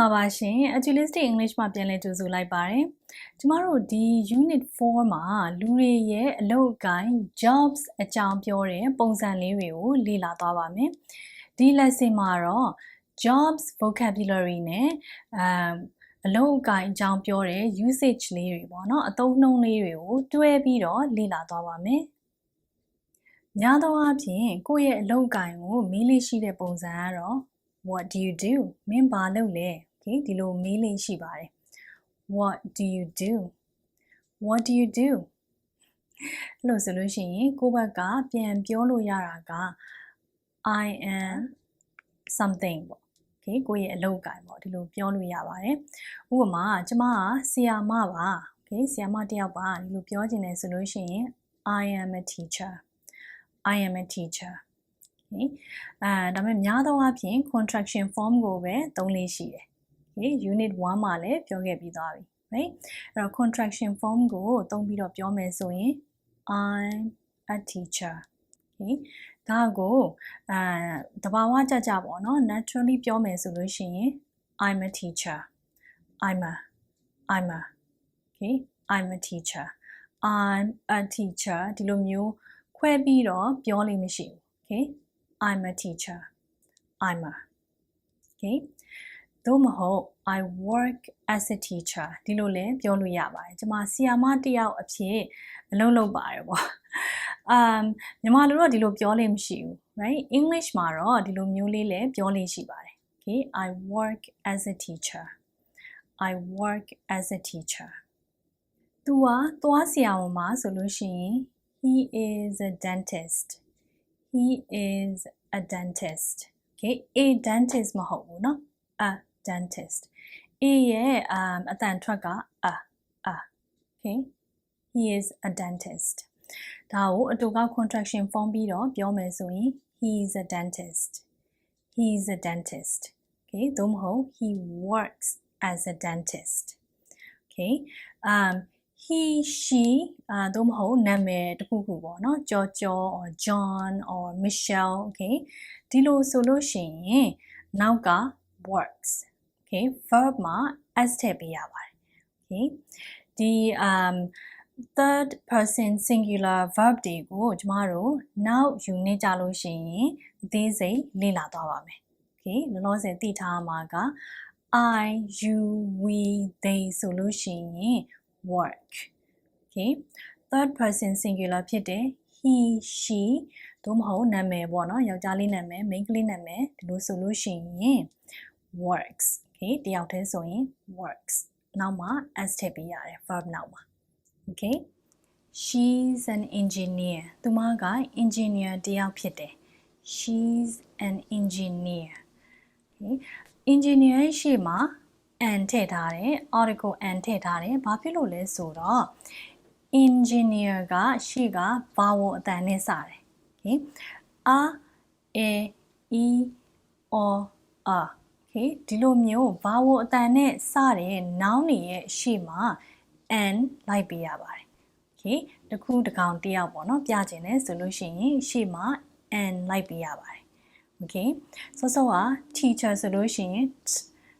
လာပါရှင် Agility English မှာပြန်လည်ကြိုဆိုလိုက်ပါတယ်ကျမတို့ဒီ unit 4မှာလူတွေရဲ့အလုပ်အကိုင် jobs အကြောင်းပြောတဲ့ပုံစံလေးတွေကိုလေ့လာသွားပါမယ်ဒီ lesson မှာတော့ jobs vocabulary နဲ့အမ်အလုပ်အကိုင်အကြောင်းပြောတဲ့ usage လေးတွေပေါ့နော်အသုံးနှုန်းလေးတွေကိုတွဲပြီးတော့လေ့လာသွားပါမယ်များသောအားဖြင့်ကိုယ့်ရဲ့အလုပ်အကိုင်ကိုမေးလို့ရှိတဲ့ပုံစံကတော့ what do you do မင်းဘာလုပ်လဲ okay ဒီလိုမေးလေးရှိပါတယ် what do you do what do you do အဲ့လို့ဆိုလို့ရှိရင်ကိုယ့်ဘက်ကပြန်ပြောလို့ရတာက I am something ပေါ့ okay ကိုယ့်ရဲ့အလုပ်အကိုင်ပေါ့ဒီလိုပြောလို့ရပါတယ်ဥပမာကျမကဆီယာမပါ okay ဆီယာမတစ်ယောက်ပါဒီလိုပြောချင်တယ်ဆိုလို့ရှိရင် I am a teacher I am a teacher နိအဲဒါပေမဲ့များသောအားဖြင့် contraction form ကိုပဲသုံးလေးရှိတယ်။ Okay unit 1မှာလည်းပြောခဲ့ပြီးသွားပြီ။ right အဲ့တော့ contraction form ကိုသုံးပြီးတော့ပြောမယ်ဆိုရင် I'm a teacher okay ဒါကိုအဲတဘာဝကြကြပေါ့နော် naturally ပြောမယ်ဆိုလို့ရှိရင် I'm a teacher I'm a I'm a okay I'm a teacher I'm a teacher ဒီလိုမျိုးခွဲပြီးတော့ပြောလို့မရှိဘူး okay I'm a teacher. I'm a. Okay. သို့မဟုတ် I work as a teacher ဒီလိုလည်းပြောလို့ရပါတယ်ကျွန်မဆီယာမတယောက်အဖြစ်အလုပ်လုပ်ပါတယ်ပေါ့ um မြန်မာလိုတော့ဒီလိုပြောလို့မရှိဘူး right English မှာတော့ဒီလိုမျိုးလေးလည်းပြောလို့ရှိပါတယ် okay I work as a teacher I work as a teacher သူကသွားဆရာဝန်မှာဆိုလို့ရှိရင် he is a dentist he is a dentist okay a dentist မဟုတ်ဘူးเนาะ a dentist a ရဲ့ um အတန်ထွက်က a a okay he is a dentist ဒါကိုအတူက contraction form ပြီးတော့ပြောမယ်ဆိုရင် he is a dentist he is a dentist okay သို့မဟုတ် he works as a dentist okay um he she အာသို့မဟုတ်နာမည်တစ်ခုခုပေါ့နော်ကြော်ကြော် or John or Michelle okay ဒီလိုဆိုလို့ရှိရင်နောက်က works Okay verb မှာ s ထည့်ပေးရပါတယ် okay ဒီ um third person singular verb တွေကိုကျမတို့နောက်ယူနေကြလို့ရှိရင်အသေးစိတ်လေ့လာသွားပါမယ် okay လောလောဆယ်သိထားမှာက I you we they ဆိုလို့ရှိရင် work okay third person singular ဖြစ်တယ် he she သို့မဟုတ်နာမည်ပေါ့နော်ယောက်ျားလေးနာမည် main ကလေးနာမည်ဒီလိုဆိုလို့ရှိရင် works okay တယောက်တည်းဆိုရင် works နောက်မှာ s ထည့်ပေးရတယ် verb နောက်မှာ okay she's an engineer သူမက engineer တယောက်ဖြစ်တယ် she's an engineer okay engineer ရှေ့မှာ and ထည့်ထားတယ် article and ထည့်ထားတယ်ဘာဖြစ်လို့လဲဆိုတော့ engineer ကရှေ့က vowel အတန်နဲ့စတယ် okay a e e o a okay ဒီလိုမျိုး vowel အတန်နဲ့စတဲ့ noun တွေရဲ့ရှေ့မှာ and လိုက်ပေးရပါတယ် okay တခုတကောင်တယောက်ပေါ့နော်ပြချင်တယ်ဆိုလို့ရှိရင်ရှေ့မှာ and လိုက်ပေးရပါတယ် okay ဆိုတော့ teacher ဆိုလို့ရှိရင်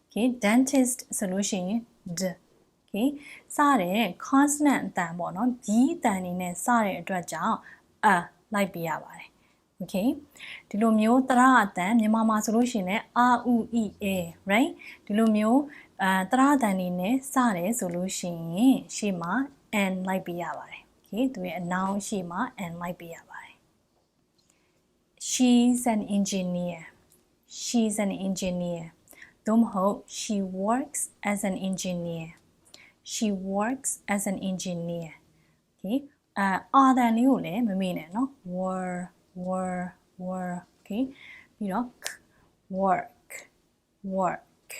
okay dentist ဆိုလို့ရှိရင် d okay စတဲ့ consonant အတန်ပေါ့နော်ဒီအတန်နေနဲ့စတဲ့အတွက်ကြောင့်အလိုက်ပြရပါတယ် okay ဒီလိုမျိုးတရအတန်မြန်မာမှာဆိုလို့ရှိရင်လည်း r u e a right ဒီလိုမျိုးအဲတရအတန်နေနဲ့စတယ်ဆိုလို့ရှိရင်ရှေ့မှာ n လိုက်ပြရပါတယ် okay သူရဲ့အနောင်ရှေ့မှာ n လိုက်ပြရပါတယ် she's an engineer she's an engineer သို့မဟုတ် she works as an engineer she works as an engineer okay အာအာတန်လေးကိုလည်းမမေ့နဲ့เนาะ were were were okay ပြီးတော့ work work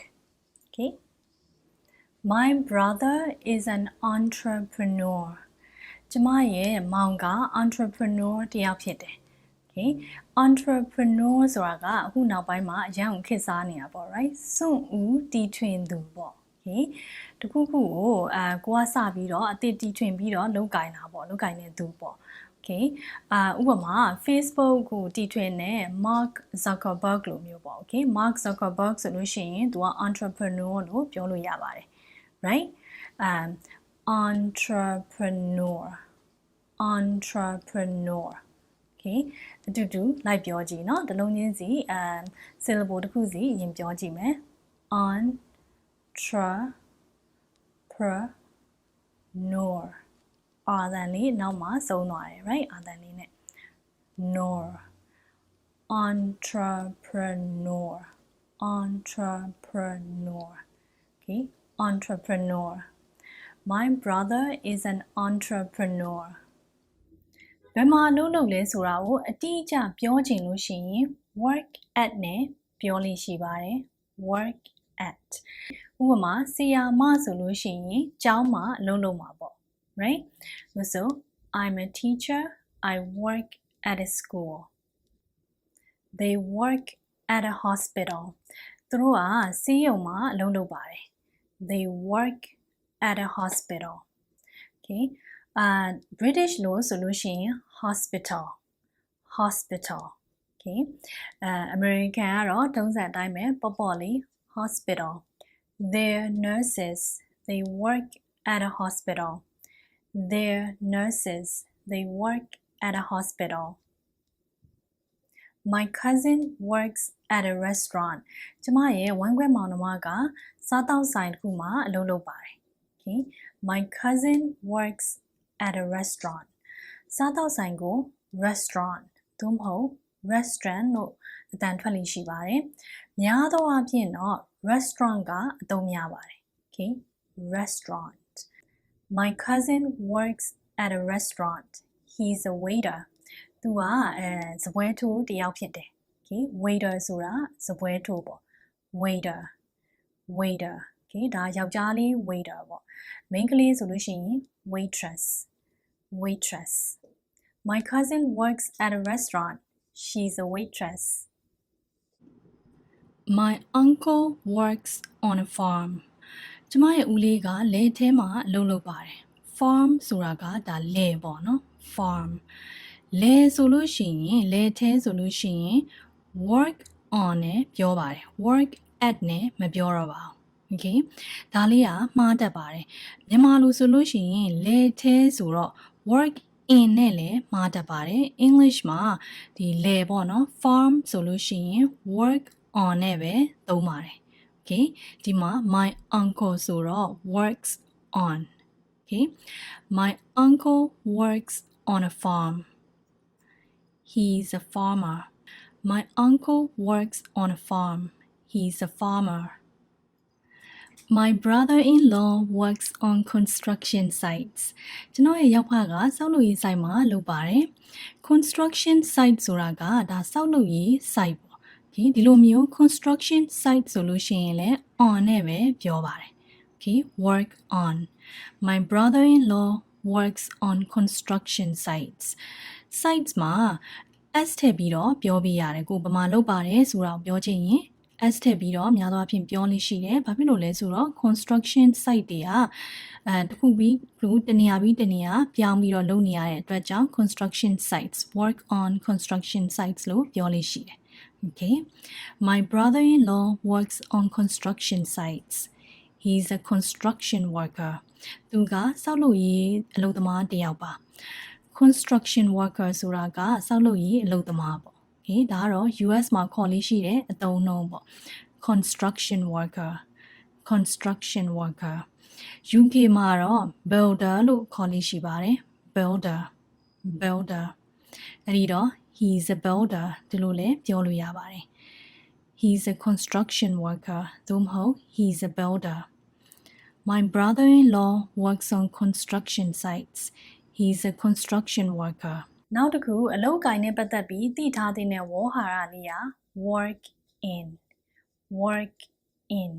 okay my brother is an entrepreneur ကျမရဲ့မောင်က entrepreneur တယောက်ဖြစ်တယ် okay entrepreneur ဆိုတာကအခုနောက်ပိုင်းမှာအရန်ကိုခေတ်စားနေတာပေါ့ right စွန့်ဦးတီထွင်သူပေါ့ okay တခုခုကိုအာကိုကစပြီးတော့အတိတီထွင်ပြီးတော့လောက်ကင်တာပေါ့လောက်ကင်နေသူပေါ့ okay okay အာဥပမာ Facebook ကိုတည်ထွင်တဲ့ Mark Zuckerberg လိုမျိုးပေါ့ okay Mark Zuckerberg ဆိုလို့ရှိရင်သူက entrepreneur လို့ပြောလို့ရပါတယ် right um entrepreneur entrepreneur okay အတူတူလိုက်ပြောကြည့်เนาะတလုံးချင်းစီ um syllable တစ်ခုစီအရင်ပြောကြည့်မယ် entrepreneur အာသန်လေးနောက်မှဆုံးသွားတယ် right အာသန်လေးနဲ့ nor entrepreneur entrepreneur okay entrepreneur my brother is an entrepreneur ဘယ်မှာအလုပ်လုပ်လဲဆိုတာကိုအတိအကျပြောချင်လို့ရှိရင် work at နဲ့ပြောလို့ရှိပါတယ် work at ဥပမာဆီယာမဆိုလို့ရှိရင်ကျောင်းမှာအလုပ်လုပ်မှာပေါ့ right so i'm a teacher i work at a school they work at a hospital သူတို့ကဆေးရုံမှာအလုပ်လုပ်ပါတယ် they work at a hospital okay အာ British လို့ဆိုလို့ရှိရင် hospital hospital okay အဲ American ကတော့တုံးစံအတိုင်းပဲပေါ့ပေါ့လေး hospital their nurses they work at a hospital their nurses they work at a hospital my cousin works at a restaurant ကျမရဲ့ဝမ်းခွဲမောင်နှမကစားတောက်ဆိုင်တစ်ခုမှာအလုပ်လုပ်ပါတယ် okay my cousin works at a restaurant စားတောက်ဆိုင်ကို restaurant သို့မဟုတ် restaurant လို့အတန်ထွက်လိရှိပါတယ်။များသောအားဖြင့်တော့ restaurant ကအသုံးများပါတယ်။ Okay restaurant My cousin works at a restaurant he's a waiter သူကအဲစပွဲထိုးတယောက်ဖြစ်တယ်။ Okay waiter ဆိုတာစပွဲထိုးပေါ့ waiter waiter okay ဒါယောက်ျားလေး waiter ပေါ့။ main ကလေးဆိုလို့ရှိရင် waitress waitress. My cousin works at a restaurant. She's a waitress. My uncle works on a farm. ကျမရဲ့ဦးလေးကလယ်ထဲမှာအလုပ်လုပ်ပါတယ်။ farm ဆိုတာကဒါလယ်ပေါ့နော် farm လယ်ဆိုလို့ရှိရင်လယ်ထဲဆိုလို့ရှိရင် work on နဲ့ပြောပါတယ် work at နဲ့မပြောတော့ပါဘူး okay ဒါလေးကမှားတတ်ပါတယ်မြန်မာလိုဆိုလို့ရှိရင်လယ်ထဲဆိုတော့ work in နဲ့လည်းမှားတတ်ပါတယ် English မှာဒီလယ်ပေါ့နော် farm ဆိုလို့ရှိရင် work on နဲ့ပဲသုံးပါတယ် okay ဒီမှာ my uncle ဆိုတော့ works on okay my uncle works on a farm he's a farmer my uncle works on a farm he's a farmer My brother-in-law works on construction sites ကျွန်တော်ရဲ့ရောက်ဖကစောက်လုပ်ရေး site မှာလုပ်ပါတယ် construction site ဆိုတာကဒါစောက်လုပ်ရေး site ပေါ့။ Okay ဒီလိုမျိုး construction site ဆိုလို့ရှိရင်လည်း on နဲ့ပဲပြောပါတယ် Okay work on My brother-in-law works on construction sites sites မှာ s ထည့်ပြီးတော့ပြောပြရတယ်ကိုဘာမှလုပ်ပါတယ်ဆိုတာကိုပြောချင်ရင် S ထည့်ပြီးတော့များသောအားဖြင့်ပြောလို့ရှိတယ်။ဘာဖြစ်လို့လဲဆိုတော့ construction site တွေကအဲတခုပြီးခုတနေရာပြီးတနေရာပြောင်းပြီးတော့လုပ်နေရတဲ့အတွက်ကြောင့် construction sites work on construction sites လို့ပြောလို့ရှိတယ်။ Okay. My brother-in-law works on construction sites. He's a construction worker. သူကစောက်လုပ်ရေးအလုပ်သမားတစ်ယောက်ပါ။ construction worker ဆိုတာကစောက်လုပ်ရေးအလုပ်သမားပေါ့။ Okay ဒါကတော့ US မှာခေါ်လေးရှိတဲ့အသုံးနှုန်းပေါ့ construction worker construction worker UK မှာတော့ builder လို့ခေါ်လေးရှိပါတယ် builder builder အဲ့ဒီတော့ he's a builder ဒီလိုလည်းပြောလို့ရပါတယ် he's a construction worker သို့မဟုတ် he's a builder my brother-in-law works on construction sites he's a construction worker နောက်တစ်ခုအလုပ်ကိုင်နဲ့ပတ်သက်ပြီးသိထားတဲ့ဝေါ်ဟာရလေးက work in work in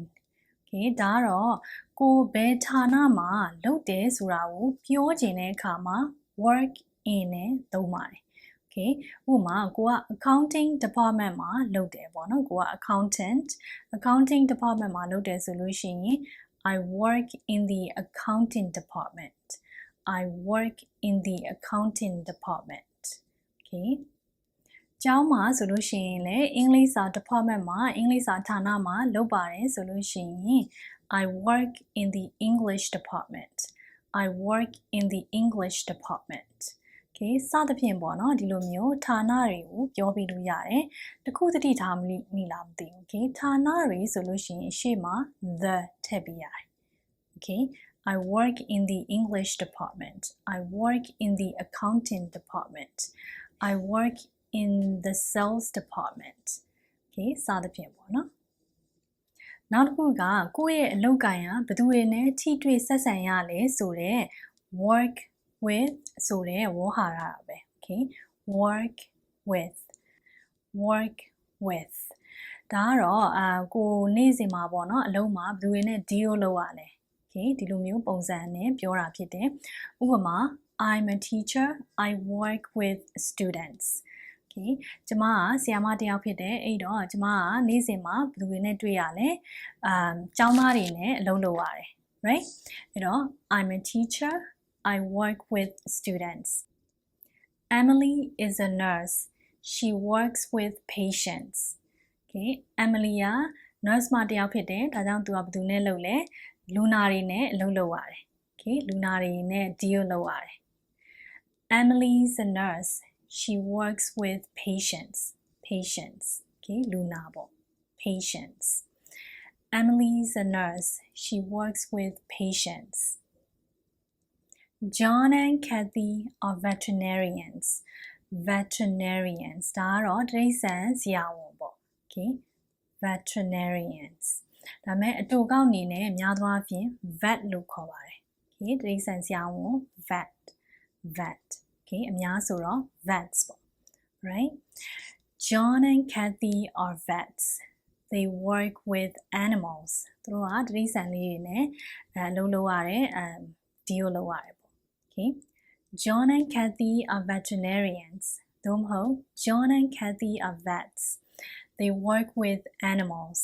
okay ဒါတော့ကိုဘယ်ဌာနမှာလုပ်တယ်ဆိုတာကိုပြောချင်တဲ့အခါမှာ work in နဲ့သုံးပါတယ် okay ဥပမာကိုက accounting department မှာလုပ်တယ်ပေါ့နော်ကိုက accountant accounting department မှာလုပ်တယ်ဆိုလို့ရှိရင် I work in the accounting department I work in the accounting department okay ကျောင်းမှာဆိုလို့ရှိရင်လည်းအင်္ဂလိပ်စာ department မှာအင်္ဂလိပ်စာဌာနမှာလုပ်ပါတယ်ဆိုလို့ရှိရင် I work in the English department I work in the English department okay စသဖြင့်ပေါ့နော်ဒီလိုမျိုးဌာနတွေကိုပြောပြလို့ရတယ်တခုသတိထားမိမိလားမသိဘူး okay ဌာနတွေဆိုလို့ရှိရင်ရှေ့မှာ the ထည့်ပြရတယ် okay I work in the English department I work in the accounting department I work in the sales department okay စသဖြင့်ပေါ့နော်နောက်တစ်ခုကကိုယ့်ရဲ့အလုပ်ကိုင်ကဘယ်သူတွေနဲ့ထိတွေ့ဆက်ဆံရလဲဆိုတော့ work with ဆိုတဲ့ဝေါ်ဟာရတာပဲ okay work with work with ဒါကတော့အာကိုနေ့စဉ်မှာပေါ့နော်အလုံးမှာဘယ်သူတွေနဲ့ deal လုပ်ရလဲ okay ဒီလိုမျိုးပုံစံနဲ့ပြောတာဖြစ်တယ်ဥပမာ I'm a teacher I work with students okay ကျမကဆရာမတစ်ယောက်ဖြစ်တယ်အဲ့တော့ကျမကနေ့စဉ်မှာဘယ်သူတွေနဲ့တွေ့ရလဲအမ်ကျောင်းသားတွေနဲ့အလုပ်လုပ်ရတယ် right အဲ့တော့ I'm a teacher I work with students Emily is a nurse she works with patients okay Emily က nurse မတစ်ယောက်ဖြစ်တယ်ဒါကြောင့်သူကဘယ်သူနဲ့လုပ်လဲလူနာတွေနဲ့အလုပ်လုပ်ရတယ် okay လူနာတွေနဲ့ deal လုပ်ရတယ် Emily's a nurse she works with patients patients okay လူနာပေါ့ patients Emily's a nurse she works with patients John and Kathy are veterinarians veterinarians ဒါကတော့တိရစ္ဆာန်ဆရာဝန်ပေါ့ okay veterinarians ဒါမဲ့အတူကောက်အနေနဲ့များသောအားဖြင့် vet လို့ခေါ်ပါတယ် okay တိရစ္ဆာန်ဆရာဝန် vet vet okay အများဆိုတော့ vets ပေါ့ right John and Kathy are vets they work with animals သူတို့ကတိရစ္ဆာန်လေးတွေနဲ့အဲလုံးလုံးရတယ်အမ် deal လုပ်ရတယ်ပေါ့ okay John and Kathy are veterinarians သို့မဟုတ် John and Kathy are vets they work with animals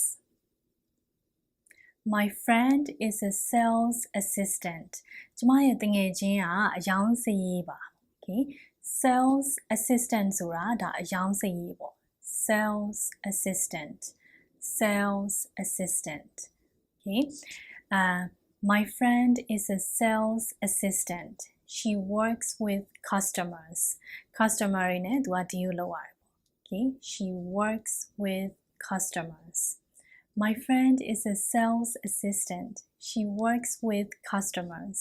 My friend is a sales assistant ကျမရဲ့တငယ်ချင်းကအယောင်စရေးပါ okay sales assistant ဆိုတာဒါအယောင်စရေးပေါ့ sales assistant sales assistant okay uh my friend is a sales assistant she works with customers customer တွေနဲ့သူက deal လုပ်ရတယ်ပေါ့ okay she works with customers my friend is a sales assistant she works with customers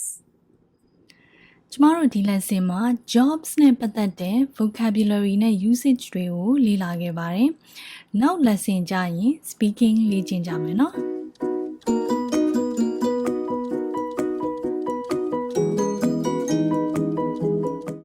ကျမတို့ဒီ lesson မှာ jobs နဲ့ပတ်သက်တဲ့ vocabulary နဲ့ usage တွေကိုလေ့လာခဲ့ပါတယ်။နောက် lesson ကျရင် speaking လေ့ကျင့်ကြမယ်နော်။